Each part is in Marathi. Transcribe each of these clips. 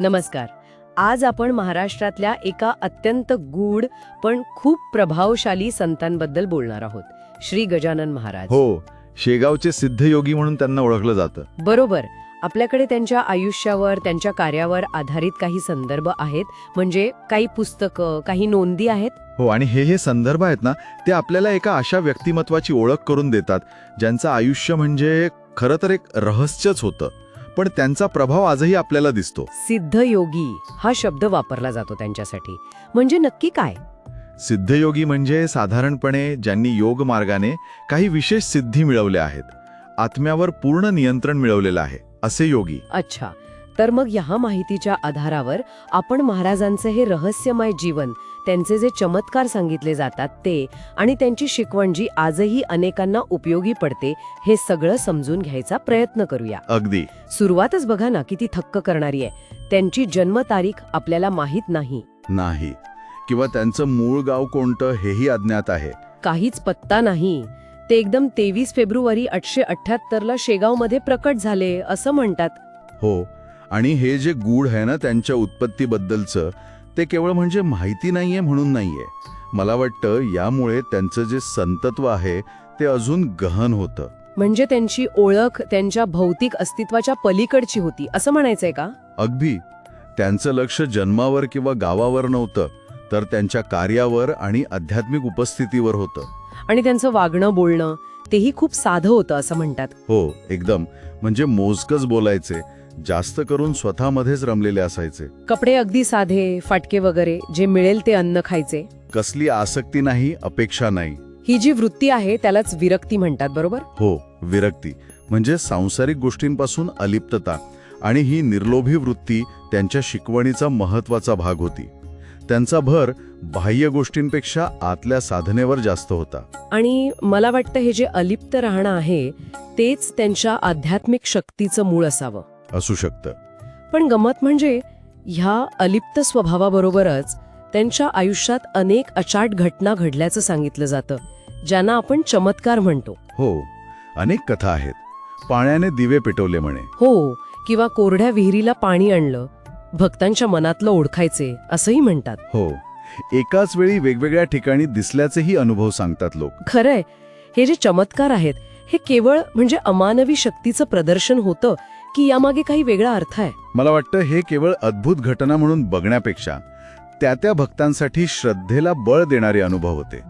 नमस्कार. आज आपण महाराष्ट्रातल्या एका अत्यंत गूढ पण खूप प्रभावशाली संतांबद्दल बोलणार आहोत. श्री गजानन महाराज. हो शेगावचे सिद्धयोगी म्हणून त्यांना ओळखलं जातं. बरोबर. आपल्याकडे त्यांच्या आयुष्यावर त्यांच्या कार्यावर आधारित काही संदर्भ आहेत. म्हणजे काही पुस्तकं काही नोंदी आहेत? हो आणि हे हे संदर्भ आहेत ना ते आपल्याला एका अशा व्यक्तिमत्वाची ओळख करून देतात ज्यांचं आयुष्य म्हणजे खरं तर एक रहस्यच होतं. पण त्यांचा प्रभाव आजही आपल्याला दिसतो. सिद्धयोगी हा शब्द वापरला जातो त्यांच्यासाठी. म्हणजे नक्की काय? सिद्धयोगी म्हणजे साधारणपणे ज्यांनी योग मार्गाने काही विशेष सिद्धी मिळवल्या आहेत. आत्म्यावर पूर्ण नियंत्रण मिळवलेलं आहे असे योगी. अच्छा. तर मग ह्या माहितीच्या आधारावर आपण महाराजांचे हे रहस्यमय जीवन त्यांचे जे चमत्कार सांगितले जातात ते आणि त्यांची शिकवण जी आजही अनेकांना उपयोगी पडते हे सगळं समजून घ्यायचा प्रयत्न करूया. अगदी. सुरुवातच बघा ना किती थक्क करणारी आहे. त्यांची जन्मतारीख आपल्याला माहीत नाही. नाही. किंवा त्यांचं मूळ गाव कोणतं हेही अज्ञात आहे. काहीच पत्ता नाही. ते एकदम तेवीस फेब्रुवारी आठशे अठ्याहत्तरला शेगावमध्ये प्रकट झाले असं म्हणतात. हो. आणि हे जे गूढ आहे ना त्यांच्या उत्पत्तीबद्दलचं ते केवळ म्हणजे माहिती नाहीये म्हणून नाहीये. मला वाटतं यामुळे त्यांचं जे संतत्व आहे ते अजून गहन होतं. म्हणजे त्यांची ओळख त्यांच्या भौतिक अस्तित्वाच्या पलीकडची होती असं म्हणायचंय का? अगदी. त्यांचं लक्ष जन्मावर किंवा गावावर नव्हतं तर त्यांच्या कार्यावर आणि आध्यात्मिक उपस्थितीवर होतं. आणि त्यांचं वागणं बोलणं तेही खूप साधं होतं असं म्हणतात. हो एकदम. म्हणजे मोजकच बोलायचे. जास्त करून स्वतःमध्येच रमलेले असायचे. कपडे अगदी साधे फाटके वगैरे जे मिळेल ते अन्न खायचे. कसली आसक्ती नाही अपेक्षा नाही. ही जी वृत्ती आहे त्यालाच विरक्ती म्हणतात बरोबर? हो विरक्ती. म्हणजे सांसारिक गोष्टींपासून अलिप्तता आणि ही निर्लोभी वृत्ती त्यांच्या शिकवणीचा महत्त्वाचा भाग होती. त्यांचा भर बाह्य गोष्टींपेक्षा आतल्या साधनेवर जास्त होता. आणि मला वाटतं हे जे अलिप्त राहणं आहे तेच त्यांच्या आध्यात्मिक शक्तीचं मूळ असावं. असू शकतं. पण गमत म्हणजे ह्या अलिप्त स्वभावाबरोबरच त्यांच्या आयुष्यात अनेक अचाट घटना घडल्याचं सांगितलं जातं ज्यांना आपण चमत्कार म्हणतो. हो अनेक कथा आहेत. पाण्याने दिवे पेटवले म्हणे. हो किंवा कोरड्या विहिरीला पाणी आणलं भक्तांच्या मनातलं ओळखायचे असंही म्हणतात. हो एकाच वेळी वेगवेगळ्या ठिकाणी दिसल्याचेही अनुभव सांगतात लोक. खरंय हे जे चमत्कार आहेत हे केवळ म्हणजे अमानवी शक्तीचं प्रदर्शन होतं की यामागे काही वेगळा अर्थ आहे. मला वाटतं हे केवळ अद्भुत घटना म्हणून बघण्यापेक्षा त्या त्या भक्तांसाठी श्रद्धेला बळ देणारे अनुभव होते.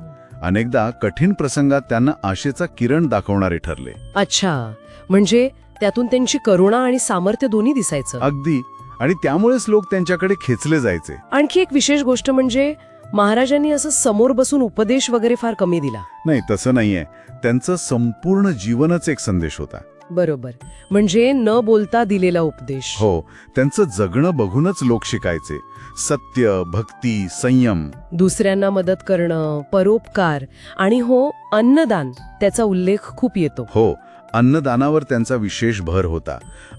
अनेकदा कठीण प्रसंगात त्यांना आशेचा किरण दाखवणारे ठरले. अच्छा. म्हणजे त्यातून त्यांची करुणा आणि सामर्थ्य दोन्ही दिसायचं. अगदी. आणि त्यामुळेच लोक त्यांच्याकडे खेचले जायचे. आणखी एक विशेष गोष्ट म्हणजे महाराजांनी असं समोर बसून उपदेश वगैरे फार कमी दिला. नाही तसं नाहीये. त्यांचं संपूर्ण जीवनच एक संदेश होता. बरोबर. म्हणजे न बोलता दिलेला उपदेश. हो त्यांचं जगणं बघूनच लोक शिकायचे. सत्य भक्ती संयम. दुसऱ्यांना मदत करणं परोपकार आणि हो अन्नदान त्याचा उल्लेख खूप येतो. हो अन्नदानावर त्यांचा विशेष भर होता.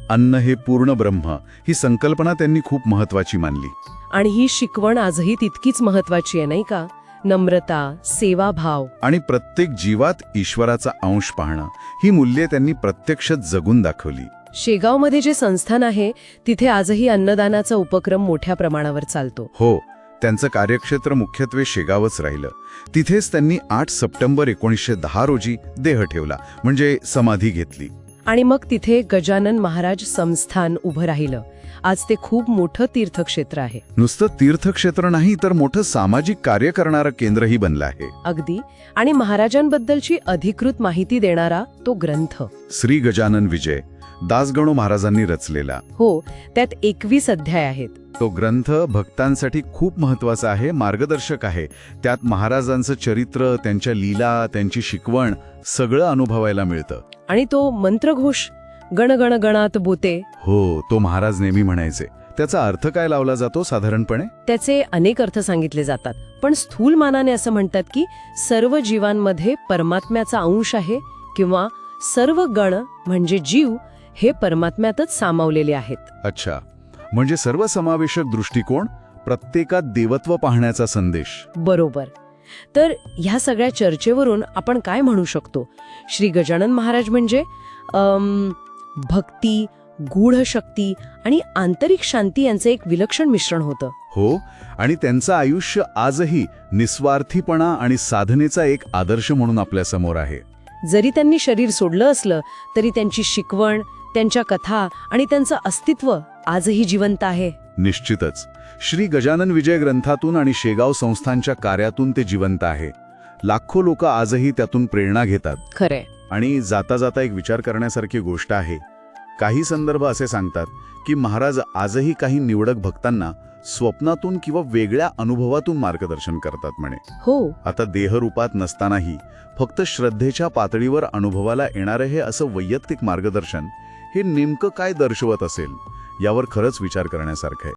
अन्न हे पूर्ण ब्रह्म ही संकल्पना त्यांनी खूप महत्वाची मानली. आणि ही शिकवण आजही तितकीच महत्वाची आहे नाही का? नम्रता सेवाभाव. आणि प्रत्येक जीवात ईश्वराचा अंश पाहणं ही मूल्ये त्यांनी प्रत्यक्ष जगून दाखवली. शेगावमध्ये जे संस्थान आहे तिथे आजही अन्नदानाचा उपक्रम मोठ्या प्रमाणावर चालतो. हो त्यांचं कार्यक्षेत्र मुख्यत्वे शेगावच राहिलं. तिथेच त्यांनी आठ सप्टेंबर एकोणीसशे दहा रोजी देह ठेवला म्हणजे समाधी घेतली. आणि मग तिथे गजानन महाराज संस्थान उभं राहिलं. आज ते खूप मोठं तीर्थक्षेत्र आहे. नुसतं तीर्थक्षेत्र नाही तर मोठं सामाजिक कार्य करणारं केंद्रही बनलं आहे. अगदी. आणि महाराजांबद्दलची अधिकृत माहिती देणारा तो ग्रंथ. श्री गजानन विजय दासगणू महाराजांनी रचलेला. हो त्यात एकवीस अध्याय आहेत. तो ग्रंथ भक्तांसाठी खूप महत्त्वाचा आहे मार्गदर्शक आहे. त्यात महाराजांचं चरित्र त्यांच्या लीला त्यांची शिकवण सगळं अनुभवायला मिळतं. आणि तो मंत्रघोष गण गण गणात बोते. हो तो महाराज नेहमी म्हणायचे त्याचा अर्थ काय लावला जातो साधारणपणे? त्याचे अनेक अर्थ सांगितले जातात पण स्थूल मानाने असं म्हणतात की सर्व जीवांमध्ये परमात्म्याचा अंश आहे किंवा सर्व गण म्हणजे जीव हे परमात्म्यातच सामावलेले आहेत. अच्छा. म्हणजे सर्वसमावेशक दृष्टिकोन प्रत्येकात देवत्व पाहण्याचा संदेश. बरोबर. तर ह्या सगळ्या चर्चेवरून आपण काय म्हणू शकतो? श्री गजानन महाराज म्हणजे भक्ती गूढ शक्ती आणि आंतरिक शांती यांचं एक विलक्षण मिश्रण होतं. हो आणि त्यांचं आयुष्य आजही निस्वार्थीपणा आणि साधनेचा एक आदर्श म्हणून आपल्यासमोर आहे. जरी त्यांनी शरीर सोडलं असलं तरी त्यांची शिकवण त्यांच्या कथा आणि त्यांचं अस्तित्व आजही जिवंत आहे. निश्चितच. श्री गजानन विजय ग्रंथातून आणि शेगाव संस्थांच्या कार्यातून ते जिवंत आहे. लाखो लोक आजही त्यातून प्रेरणा घेतात. खरंय. आणि जाता जाता एक विचार करण्यासारखी गोष्ट आहे. काही संदर्भ असे सांगतात की महाराज आजही काही निवडक भक्तांना स्वप्नातून किंवा वेगळ्या अनुभवातून मार्गदर्शन करतात म्हणे. हो. आता देहरूपात नसतानाही फक्त श्रद्धेच्या पातळीवर अनुभवाला येणारं हे असं वैयक्तिक मार्गदर्शन हे नेमकं काय दर्शवत असेल यावर खरंच विचार करण्यासारखं आहे.